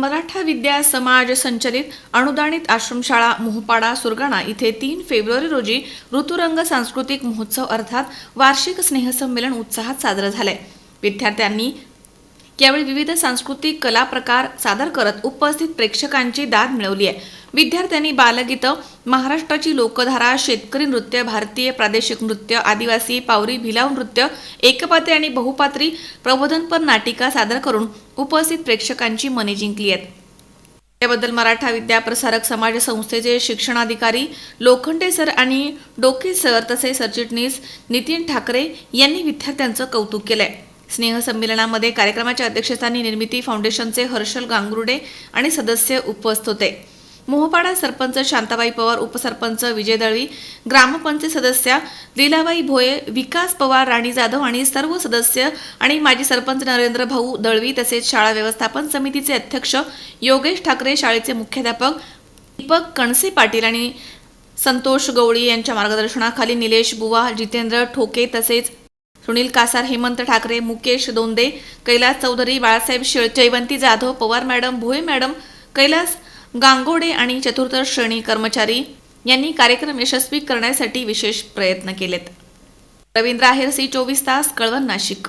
मराठा विद्या समाज संचलित अनुदानित आश्रमशाळा मोहपाडा सुरगाणा इथे तीन फेब्रुवारी रोजी ऋतुरंग सांस्कृतिक महोत्सव अर्थात वार्षिक स्नेहसंमेलन उत्साहात साजरं झालंय. विद्यार्थ्यांनी यावेळी विविध सांस्कृतिक कला प्रकार सादर करत उपस्थित प्रेक्षकांची दाद मिळवली आहे. विद्यार्थ्यांनी बालगीतं महाराष्ट्राची लोकधारा शेतकरी नृत्य भारतीय प्रादेशिक नृत्य आदिवासी पावरी भिलाव नृत्य एकपात्री आणि बहुपात्री प्रबोधनपर नाटिका सादर करून उपस्थित प्रेक्षकांची मने जिंकली आहेत. याबद्दल मराठा विद्या प्रसारक समाज संस्थेचे शिक्षणाधिकारी लोखंडे सर आणि डोके सर तसेच सरचिटणीस नितीन ठाकरे यांनी विद्यार्थ्यांचं कौतुक केलंय. स्नेहसंमेलनामध्ये कार्यक्रमाच्या अध्यक्षस्थानी निर्मिती फाउंडेशनचे हर्षल गांगरुडे आणि सदस्य उपस्थित होते. मोहपाडा सरपंच शांताबाई पवार उपसरपंच विजय दळवी ग्रामपंचायत सदस्या लीलाबाई भोये विकास पवार राणी जाधव आणि सर्व सदस्य आणि माजी सरपंच नरेंद्र भाऊ दळवी तसेच शाळा व्यवस्थापन समितीचे अध्यक्ष योगेश ठाकरे शाळेचे मुख्याध्यापक दीपक कणसे पाटील आणि संतोष गवळी यांच्या मार्गदर्शनाखाली निलेश बुवा जितेंद्र ठोके तसेच सुनील कासार हेमंत ठाकरे मुकेश दोंदे कैलास चौधरी बाळासाहेब शिळ जयवंती जाधव पवार मॅडम भोये मॅडम कैलास गांगोडे आणि चतुर्थ श्रेणी कर्मचारी यांनी कार्यक्रम यशस्वी करण्यासाठी विशेष प्रयत्न केलेत. रवींद्र आहेर सी चोवीस तास कळवण नाशिक.